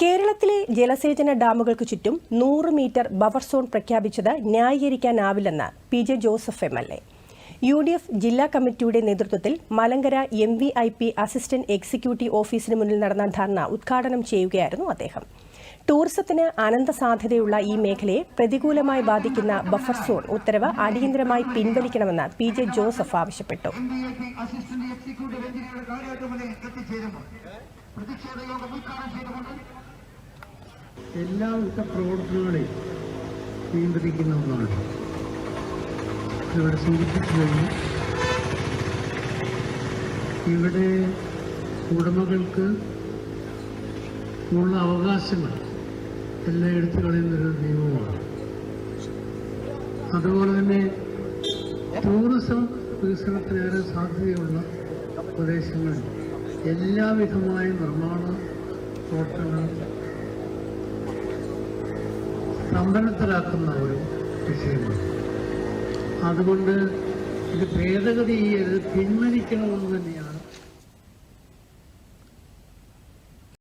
കേരളത്തിലെ ജലസേചന ഡാമുകൾക്ക് ചുറ്റും നൂറ് മീറ്റർ ബഫർ സോൺ പ്രഖ്യാപിച്ചത് ന്യായീകരിക്കാനാവില്ലെന്ന് P J Joseph M L A. U D F ജില്ലാ കമ്മിറ്റിയുടെ നേതൃത്വത്തിൽ Malankara M V I P assistant executive ഓഫീസിന് മുന്നിൽ നടന്ന ധർണ ഉദ്ഘാടനം ചെയ്യുകയായിരുന്നു അദ്ദേഹം. ടൂറിസത്തിന് അനന്ത സാധ്യതയുള്ള ഈ മേഖലയെ പ്രതികൂലമായി ബാധിക്കുന്ന ബഫർ സോൺ ഉത്തരവ് അടിയന്തരമായി പിൻവലിക്കണമെന്ന് പി ജെ ജോസഫ് ആവശ്യപ്പെട്ടു. പ്രതിഷേധ യോഗം ഉദ്ഘാടനം ചെയ്തുകൊണ്ട് എല്ലാവിധ പ്രവർത്തനങ്ങളെയും നിയന്ത്രിക്കുന്ന ഒന്നാണ്. ഇവിടെ സൂചിപ്പിച്ചു കഴിഞ്ഞു. ഇവിടെ ഉടമകൾക്ക് ഉള്ള അവകാശങ്ങൾ എല്ലാം എടുത്തു കളയുന്നൊരു നിയമമാണ്. അതുപോലെ തന്നെ ടൂറിസം വികസനത്തിനേറെ സാധ്യതയുള്ള പ്രദേശങ്ങളിൽ എല്ലാവിധമായ നിർമ്മാണ പ്രവർത്തനങ്ങളും സ്തംഭനത്തിലാക്കുന്ന ഒരു വിഷയമാണ്. അതുകൊണ്ട് ഇത് ഭേദഗതി ചെയ്ത് പിൻവലിക്കണമെന്ന് തന്നെയാണ്